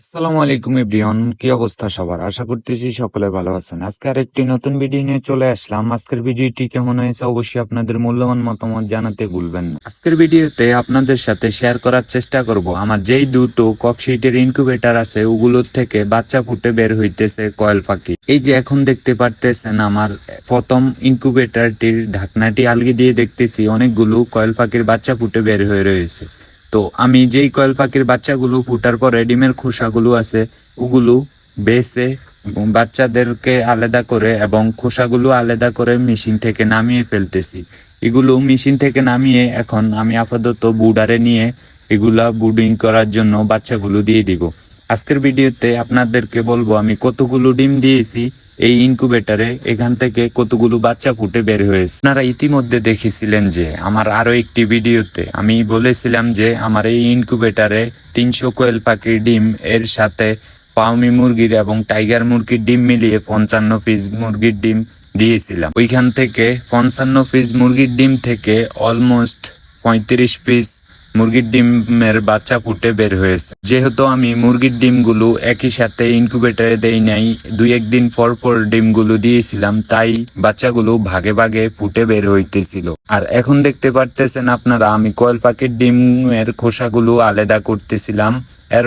আসসালামু আলাইকুম এভরিওয়ান, কি অবস্থা সবার? আশা করতেছি সকলে ভালো আছেন। আজকে আরেকটি নতুন ভিডিও নিয়ে চলে আসলাম। আজকের ভিডিওটি কেমন হয়েছে অবশ্যই আপনাদের মূল্যবান মতামত জানাতে ভুলবেন না। আজকের ভিডিওতে আপনাদের সাথে শেয়ার করার চেষ্টা করব। আমার যেই দুটো ককশিটের ইনকিউবেটর আছে, ওগুলোর থেকে বাচ্চা ফুটে বের হইতেছে কয়েল পাখি। এই যে এখন দেখতে পারতেছেন আমার প্রথম ইনকিউবেটরটির ঢাকনাটি আলগি দিয়ে দেখতেছি, অনেকগুলো কয়েল পাখির বাচ্চা ফুটে বের হয়ে রয়েছে। তো আমি যেই কয়েল পাখির বাচ্চাগুলো ফুটার পরে ডিমের খোসাগুলো আছে, ওগুলো বেছে বাচ্চাদেরকে আলাদা করে এবং খোসাগুলো আলাদা করে মেশিন থেকে নামিয়ে ফেলতেছি। এগুলো মেশিন থেকে নামিয়ে এখন আমি আপাতত বুডারে নিয়ে এগুলা বুডিং করার জন্য বাচ্চাগুলো দিয়ে দিব। আজকের ভিডিওতে আপনাদেরকে বলব আমি কতগুলো ডিম দিয়েছি এই ইনকুবেটারে এখান থেকে কতগুলো বাচ্চা ফুটে বের হয়েছে। আপনারা ইতিমধ্যে দেখেছিলেন যে, আমার আরও একটি ভিডিওতে আমি বলেছিলাম যে, আমার এই ইনকুবেটারে তিনশো কোয়েল পাখির ডিম, এর সাথে পাউমি মুরগির এবং টাইগার মুরগির ডিম মিলিয়ে পঞ্চান্ন পিস মুরগির ডিম দিয়েছিলাম। ওইখান থেকে পঞ্চান্ন পিস মুরগির ডিম থেকে অলমোস্ট পঁয়ত্রিশ পিস মুরগির ডিমের বাচ্চা ফুটে বের হয়েছে। যেহেতু আমি মুরগির ডিমগুলো একই সাথে ইনকিউবেটরে দেই নাই দুই একদিন পর পর ডিমগুলো দিয়েছিলাম, তাই বাচ্চাগুলো ভাগে ভাগে ফুটে বের হইতেছিল। আর এখন দেখতে পারতেছেন আপনারা, আমি কয়েল পাখির ডিমের খোসাগুলো আলাদা করতেছিলাম। এর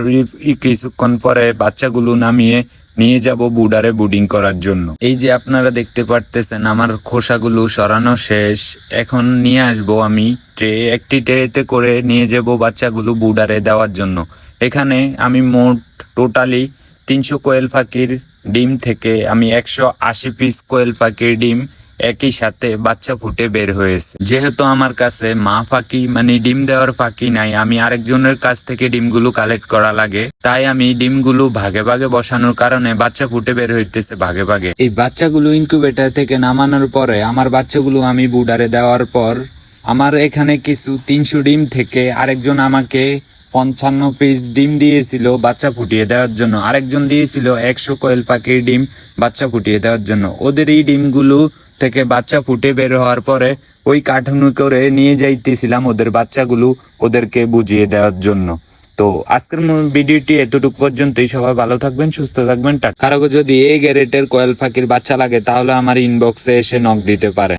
কিছুক্ষণ পরে বাচ্চাগুলো নামিয়ে নিয়ে যাব বুডারে বুডিং করার জন্য। এই যে আপনারা দেখতে পারতেছেন, আমার খোসাগুলো সরানো শেষ। এখন নিয়ে আসব আমি ট্রে, একটি ট্রেতে করে নিয়ে যাব বাচ্চাগুলো বুডারে দেওয়ার জন্য। এখানে আমি মোট টোটালি তিনশো কোয়েল পাখির ডিম থেকে আমি একশো আশি পিস কোয়েল পাখির ডিম একই সাথে বাচ্চা ফুটে বের হয়েছে। যেহেতু আমার কাছে মা পাখি মানে ডিম দেওয়ার পাখি নাই, আমি আরেকজনের কাছ থেকে ডিমগুলো কালেক্ট করা লাগে, তাই আমি ডিমগুলো ভাগে ভাগে বসানোর কারণে বাচ্চা ফুটে বের হইতেছে ভাগে ভাগে। এই বাচ্চাগুলো ইনকিউবেটর থেকে নামানোর পরে আমার বাচ্চাগুলো আমি বুডারে দেওয়ার পর, আমার এখানে কিছু তিনশো ডিম থেকে আরেকজন আমাকে পঞ্চান্ন পিস ডিম দিয়েছিল বাচ্চা ফুটিয়ে দেওয়ার জন্য। আরেকজন দিয়েছিল একশো কোয়েল পাখির ডিম বাচ্চা ফুটিয়ে দেওয়ার জন্য। ওদের এই ডিমগুলো থেকে বাচ্চা ফুটে বের হওয়ার পরে ওই কার্টুন করে নিয়ে যাইতেছিলাম ওদের বাচ্চাগুলো ওদেরকে বুঝিয়ে দেওয়ার জন্য। তো আজকের ভিডিওটি এতটুকু পর্যন্তই। সবাই ভালো থাকবেন, সুস্থ থাকবেন কারও যদি এই গ্যারেটের কয়েল পাখির বাচ্চা লাগে তাহলে আমার ইনবক্সে এসে নক দিতে পারে।